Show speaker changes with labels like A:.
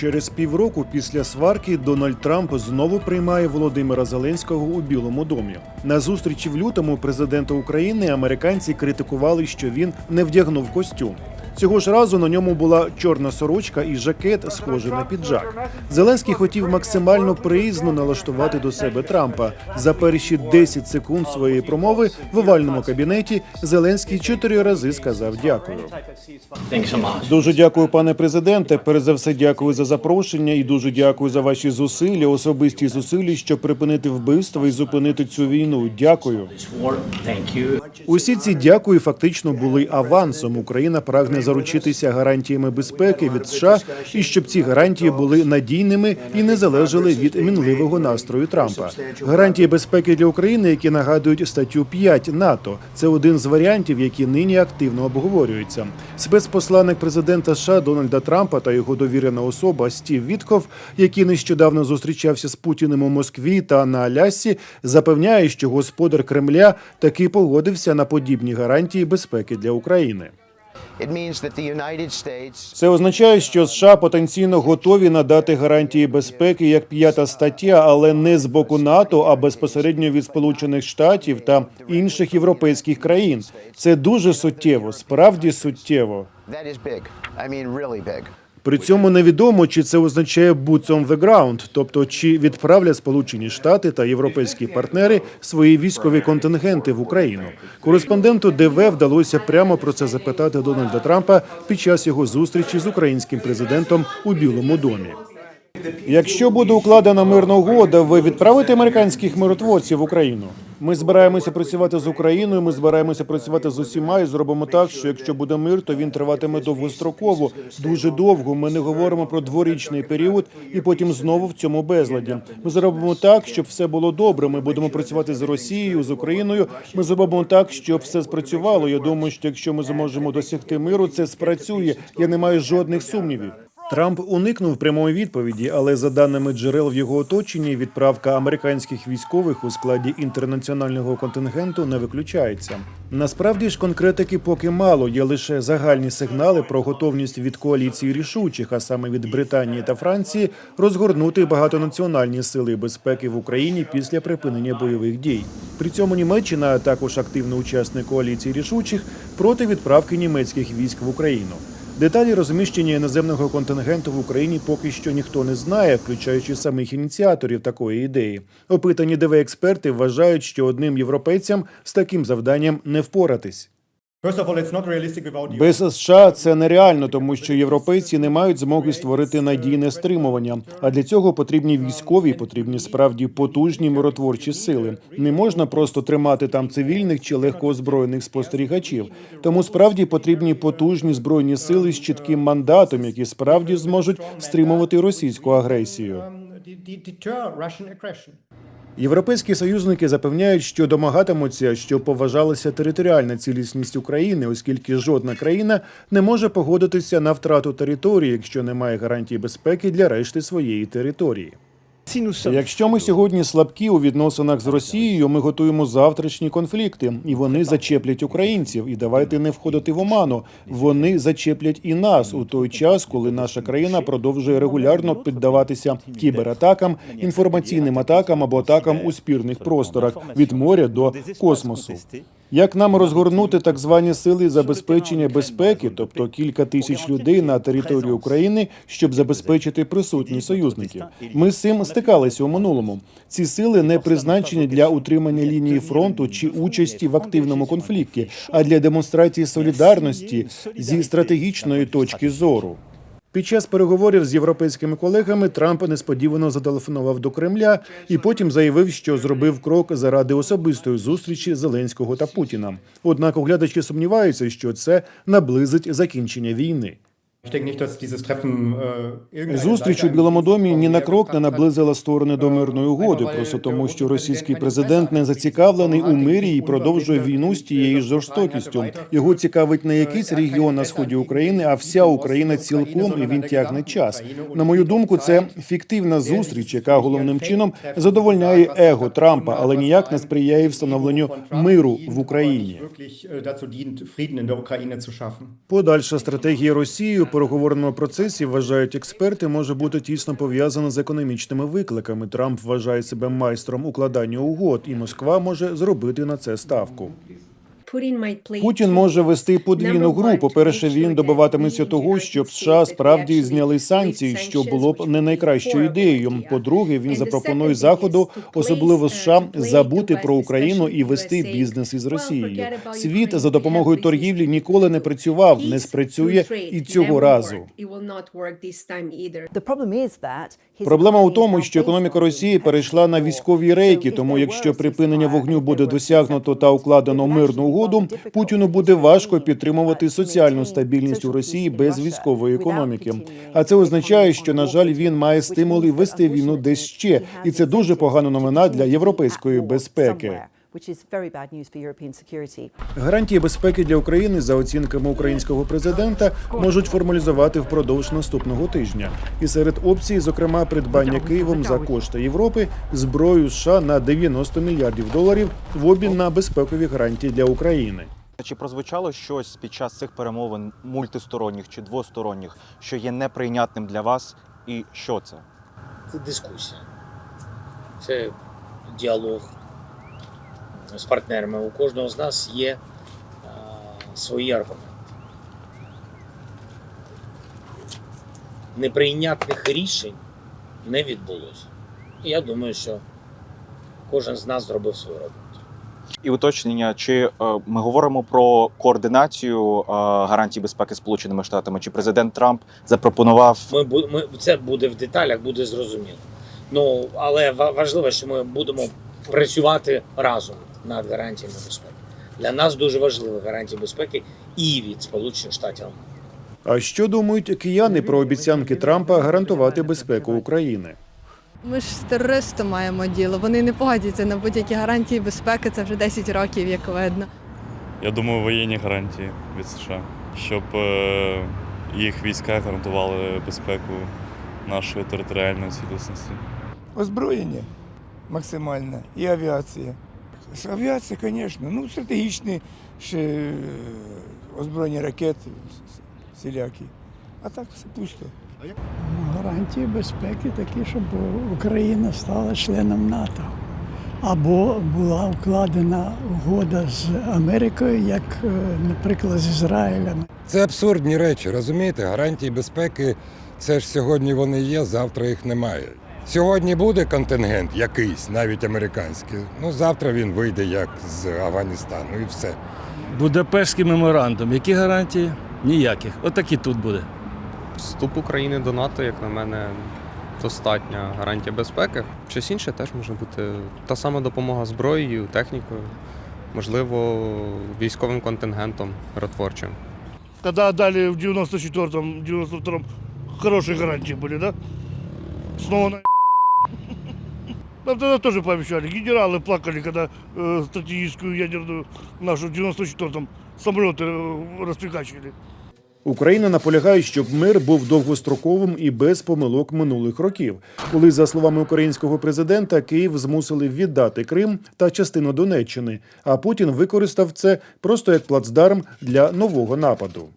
A: Через півроку після сварки Дональд Трамп знову приймає Володимира Зеленського у Білому домі. На зустрічі в лютому президента України американці критикували, що він не вдягнув костюм. Цього ж разу на ньому була чорна сорочка і жакет, схожий на піджак. Зеленський хотів максимально приязно налаштувати до себе Трампа. За перші 10 секунд своєї промови в овальному кабінеті Зеленський чотири рази сказав дякую. Дуже дякую, пане президенте. Перш за все, дякую за запрошення і дуже дякую за ваші зусилля, особисті зусилля, щоб припинити вбивство і зупинити цю війну. Дякую. Усі ці дякую фактично були авансом. Україна прагне заручитися гарантіями безпеки від США і щоб ці гарантії були надійними і не залежали від мінливого настрою Трампа. Гарантії безпеки для України, які нагадують статтю 5 НАТО. Це один з варіантів, які нині активно обговорюються. Спецпосланник президента США Дональда Трампа та його довірена особа Стів Вітков, який нещодавно зустрічався з Путіним у Москві та на Алясі, запевняє, що господар Кремля таки погодився на подібні гарантії безпеки для України. Це означає, що США потенційно готові надати гарантії безпеки як п'ята стаття, але не з боку НАТО, а безпосередньо від Сполучених Штатів та інших європейських країн. Це дуже суттєво, справді суттєво. При цьому невідомо, чи це означає boots on the ground, тобто чи відправлять Сполучені Штати та європейські партнери свої військові контингенти в Україну. Кореспонденту ДВ вдалося прямо про це запитати Дональда Трампа під час його зустрічі з українським президентом у Білому домі. Якщо буде укладена мирна угода, ви відправите американських миротворців в Україну. Ми збираємося працювати з Україною. Ми збираємося працювати з усіма і зробимо так, що якщо буде мир, то він триватиме довгостроково, дуже довго. Ми не говоримо про дворічний період і потім знову в цьому безладі. Ми зробимо так, щоб все було добре. Ми будемо працювати з Росією, з Україною. Ми зробимо так, щоб все спрацювало. Я думаю, що якщо ми зможемо досягти миру, це спрацює. Я не маю жодних сумнівів. Трамп уникнув прямої відповіді, але за даними джерел в його оточенні, відправка американських військових у складі інтернаціонального контингенту не виключається. Насправді ж конкретики поки мало. Є лише загальні сигнали про готовність від коаліції рішучих, а саме від Британії та Франції, розгорнути багатонаціональні сили безпеки в Україні після припинення бойових дій. При цьому Німеччина, а також активний учасник коаліції рішучих, проти відправки німецьких військ в Україну. Деталі розміщення іноземного контингенту в Україні поки що ніхто не знає, включаючи самих ініціаторів такої ідеї. Опитані ДВ експерти вважають, що одним європейцям з таким завданням не впоратись. Без США це нереально, тому що європейці не мають змоги створити надійне стримування. А для цього потрібні військові, потрібні справді потужні миротворчі сили. Не можна просто тримати там цивільних чи легкоозброєних спостерігачів. Тому справді потрібні потужні збройні сили з чітким мандатом, які справді зможуть стримувати російську агресію. Європейські союзники запевняють, що домагатимуться, що поважалася територіальна цілісність України, оскільки жодна країна не може погодитися на втрату території, якщо немає гарантій безпеки для решти своєї території. Якщо ми сьогодні слабкі у відносинах з Росією, ми готуємо завтрашні конфлікти, і вони зачеплять українців. І давайте не входити в оману. Вони зачеплять і нас у той час, коли наша країна продовжує регулярно піддаватися кібератакам, інформаційним атакам або атакам у спірних просторах від моря до космосу. Як нам розгорнути так звані сили забезпечення безпеки, тобто кілька тисяч людей на території України, щоб забезпечити присутність союзників? Ми з цим стикалися у минулому. Ці сили не призначені для утримання лінії фронту чи участі в активному конфлікті, а для демонстрації солідарності зі стратегічної точки зору. Під час переговорів з європейськими колегами Трамп несподівано зателефонував до Кремля і потім заявив, що зробив крок заради особистої зустрічі Зеленського та Путіна. Однак оглядачі сумніваються, що це наблизить закінчення війни.
B: Äh,
A: Зустріч у Білому домі ні на крок не наблизила сторони до мирної угоди, просто тому, що російський президент не зацікавлений у мирі і продовжує війну з тією жорстокістю. Його цікавить не якийсь регіон на сході України, а вся Україна цілком, і він тягне час. На мою думку, це фіктивна зустріч, яка головним чином задовольняє его Трампа, але ніяк не сприяє встановленню миру в Україні.
B: Äh.
A: Подальша стратегія Росії переговорному процесі вважають експерти, може бути тісно пов'язано з економічними викликами. Трамп вважає себе майстром укладання угод, і Москва може зробити на це ставку. Путін може вести подвійну гру. По-перше, він добиватиметься того, щоб США справді зняли санкції, що було б не найкращою ідеєю. По-друге, він запропонує заходу, особливо США, забути про Україну і вести бізнес із Росією. Світ за допомогою торгівлі ніколи не працював, не спрацює і цього разу. Проблема у тому, що економіка Росії перейшла на військові рейки. Тому, якщо припинення вогню буде досягнуто та укладено мирну угоду, Путіну буде важко підтримувати соціальну стабільність у Росії без військової економіки. А це означає, що на жаль він має стимули вести війну десь ще, і це дуже погана новина для європейської безпеки.
C: Which is very bad news for European security.
A: Гарантії безпеки для України за оцінками українського президента можуть формалізувати впродовж наступного тижня. І серед опцій, зокрема, придбання Києвом за кошти Європи зброю США на 90 мільярдів доларів в обмін на безпекові гарантії для України.
D: Чи прозвучало щось під час цих перемовин мультисторонніх чи двосторонніх, що є неприйнятним для вас, і що це?
E: Це дискусія. Це діалог з партнерами. У кожного з нас є а, свої аргументи. Неприйнятних рішень не відбулося. І я думаю, що кожен з нас зробив свою роботу.
D: І уточнення, чи е, ми говоримо про координацію е, гарантій безпеки Сполученими Штатами, чи президент Трамп запропонував
E: Ми, ми, це буде в деталях, буде зрозуміло. Ну, але важливо, що ми будемо працювати разом над гарантіями безпеки. Для нас дуже важливі гарантії безпеки і від Сполучених Штатів. Америки.
A: А що думають кияни про обіцянки Трампа гарантувати безпеку України?
F: Ми ж з терористом маємо діло. Вони не погодяться на будь-які гарантії безпеки. Це вже 10 років, як видно.
G: Я думаю, воєнні гарантії від США, щоб е, їх війська гарантували безпеку нашої територіальної цілісності.
H: озброєння максимальне і авіація. З Авіація, звісно, ну стратегічні ще е, озброєння ракет всілякі. А так все пусто.
I: Гарантії безпеки такі, щоб Україна стала членом НАТО. Або була укладена угода з Америкою, як, е, наприклад, з Ізраїлем.
J: Це абсурдні речі, розумієте? Гарантії безпеки це ж сьогодні вони є, завтра їх немає. Сьогодні буде контингент якийсь, навіть американський. Ну завтра він вийде як з Афганістану і все.
K: Будапештський меморандум. Які гарантії? Ніяких. Отак і тут буде.
L: Вступ України до НАТО, як на мене, достатня гарантія безпеки. Щось інше теж може бути та сама допомога зброєю, технікою, можливо, військовим контингентом миротворчим.
K: Коли дали в 94-м, 92-м хорошие гарантии были, да? Снова на Нам тогда тоже пообещали. Генералы плакали, когда э, стратегическую ядерную нашу в 94-м самолеты э, распекачивали.
A: Україна наполягає, щоб мир був довгостроковим і без помилок минулих років, коли, за словами українського президента, Київ змусили віддати Крим та частину Донеччини, а Путін використав це просто як плацдарм для нового нападу.